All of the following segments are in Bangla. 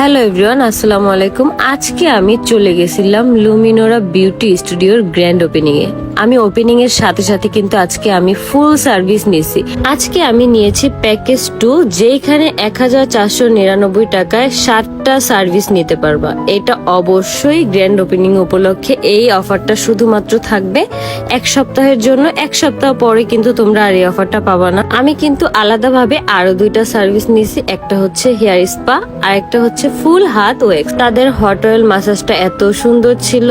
হ্যালো এভরিওয়ান, আসসালামু আলাইকুম। আজকে আমি চলে গেছিলাম লুমিনোরা বিউটি স্টুডিওর গ্র্যান্ড ওপেনিং এ আমি ওপেনিং এর সাথে সাথে কিন্তু আজকে আমি ফুল সার্ভিস নিয়েছি। আজকে আমি নিয়েছি প্যাকেজ টু, যেখানে এক হাজার চারশো নিরানব্বই টাকায় সাতটা সার্ভিস নিতে পারবা? এটা অবশ্যই গ্র্যান্ড ওপেনিং উপলক্ষে এই অফারটা শুধুমাত্র থাকবে। এক সপ্তাহের জন্য, এক সপ্তাহ পরে কিন্তু তোমরা আর এই অফারটা পাবা না। আমি কিন্তু আলাদাভাবে আরও দুইটা সার্ভিস নিয়েছি। একটা হচ্ছে হেয়ার স্পা, আর একটা হচ্ছে ফুল হাত ওয়েক্স। তাদের হট অয়েল মাসাজটা এত সুন্দর ছিল,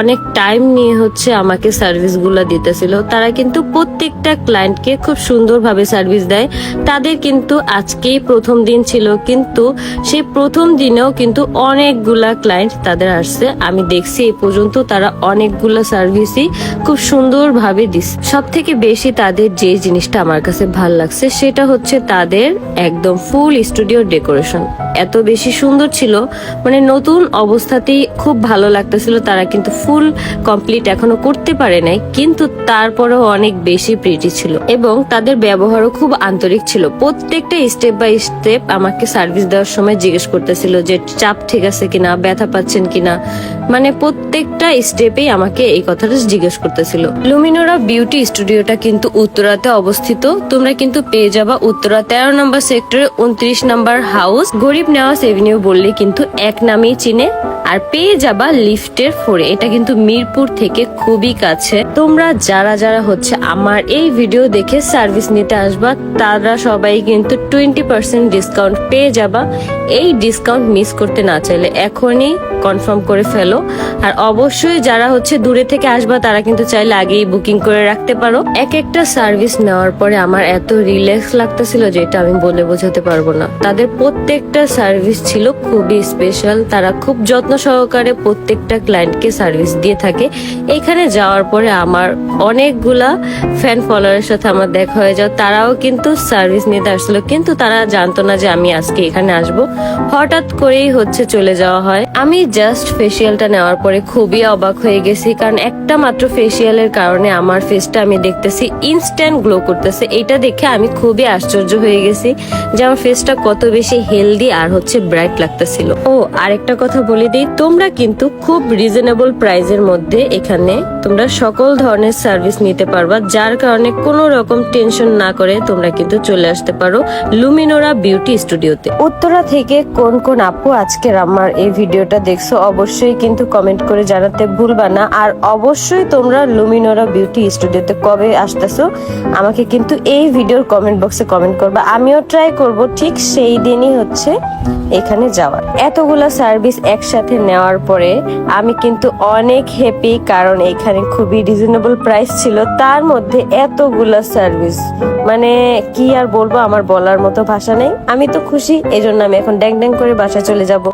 অনেক টাইম নিয়ে হচ্ছে আমাকে সার্ভিসগুলা দিতেছিল। তারা কিন্তু প্রত্যেকটা ক্লায়েন্টকে খুব সুন্দরভাবে সার্ভিস দেয়। তাদের কিন্তু আজকেই প্রথম দিন ছিল, কিন্তু সেই প্রথম দিনেও কিন্তু অনেকগুলা ক্লায়েন্ট তাদের আসছে। আমি দেখছি এই পর্যন্ত তারা অনেকগুলা সার্ভিসই খুব সুন্দরভাবে দিচ্ছে। সব থেকে বেশি তাদের যে জিনিসটা আমার কাছে ভালো লাগছে, সেটা হচ্ছে তাদের একদম ফুল স্টুডিও ডেকোরেশন এত বেশি সুন্দর ছিল। মানে নতুন অবস্থাতেই খুব ভালো লাগতেছিল। তারা কিন্তু ফুল কমপ্লিট এখনও করতে পারে নাই। কিন্তু তারপরেও অনেক বেশি প্রিটি ছিল। এবং তাদের ব্যবহারও খুব আন্তরিক ছিল। প্রত্যেকটা স্টেপ বাই স্টেপ আমাকে সার্ভিস দেওয়ার সময় জিজ্ঞেস করতেছিল যে, চাপ ঠিক আছে কিনা? ব্যথা পাচ্ছেন কিনা? মানে প্রত্যেকটা স্টেপেই আমাকে এই কথাটা জিজ্ঞেস করতেছিল। লুমিনোরা বিউটি স্টুডিওটা কিন্তু উত্তরাতে অবস্থিত। তোমরা কিন্তু পেয়ে যাবা উত্তরা তেরো নম্বর সেক্টরে উনত্রিশ নম্বর হাউস গরিব নেওয়াজ এভিনিউ বললে কিন্তু এক নামেই চিনে। আর পেয়ে যাবা লিফটের ফোরে। এটা কিন্তু মিরপুর থেকে খুবই কাছে। তোমরা যারা যারা হচ্ছে আমার এই ভিডিও দেখে সার্ভিস নিতে আসবা, তারা সবাই কিন্তু টোয়েন্টি পার্সেন্ট ডিসকাউন্ট পেয়ে যাবা। এই ডিসকাউন্ট মিস করতে না চাইলে এখনই কনফার্ম করে ফেলো। আর অবশ্যই যারা হচ্ছে দূরে থেকে আসবা, তারা কিন্তু চাইলে আগেই বুকিং করে রাখতে পারো। এক একটা সার্ভিস নেওয়ার পরে আমার এত রিল্যাক্স লাগতেছিল যে এটা আমি বলে বোঝাতে পারব না। তাদের প্রত্যেকটা সার্ভিস ছিল খুবই স্পেশাল তারা খুব যত্ন সহকারে প্রত্যেকটা ক্লায়েন্টকে সার্ভিস দিয়ে থাকে। এখানে যাওয়ার পরে আমার অনেকগুলা ফ্যান ফলোয়ারের সাথে আমার দেখা হয়ে যাও তারাও কিন্তু সার্ভিস নিতে আসলো। কিন্তু তারা জানতো না যে আমি আজকে এখানে আসব। হঠাৎ করেই হচ্ছে চলে যাওয়া হয়। আমি জাস্ট ফেসিয়ালটা নেওয়ার পরে খুবই অবাক হয়ে গেছি। কারণ একটা মাত্র ফেসিয়ালের কারণে আমার ফেসটা আমি দেখতেছি ইনস্ট্যান্ট গ্লো করতেছে। এটা দেখে আমি খুবই আশ্চর্য হয়ে গেছি যে আমার ফেসটা কত বেশি হেলদি আর হচ্ছে ব্রাইট লাগতেছিল। ও, আরেকটা কথা বলে দিই। তোমরা কিন্তু খুব রিজনেবল প্রাইজের মধ্যে এখানে তোমরা সকল ধরনের সার্ভিস নিতে পারবা, যার কারণে কোনো রকম টেনশন না করে তোমরা কিন্তু চলে আসতে পারো লুমিনোরা বিউটি স্টুডিওতে উত্তরা থেকে কোন কোন আপু আজকের আমার এই ভিডিওটা দেখছ অবশ্যই কিন্তু কমেন্ট করে জানাতে ভুলবা না। আর অবশ্যই তোমরা লুমিনোরা বিউটি স্টুডিওতে কবে আসতেছো আমাকে কিন্তু এই ভিডিওর কমেন্ট বক্সে কমেন্ট করবা। আমিও ট্রাই করব, ঠিক সেই দিনই হচ্ছে এখানে যাওয়ার। এতগুলা সার্ভিস একসাথে নেওয়ার পরে আমি কিন্তু অনেক হ্যাপি কারণ এখানে খুবই রিজনেবল প্রাইস ছিল। তার মধ্যে এতগুলো সার্ভিস মানে কি আর বলব, আমার বলার মতো ভাষা নেই। আমি তো খুশি, এজন্য আমি এখন ড্যাং ড্যাং করে বাসা চলে যাব।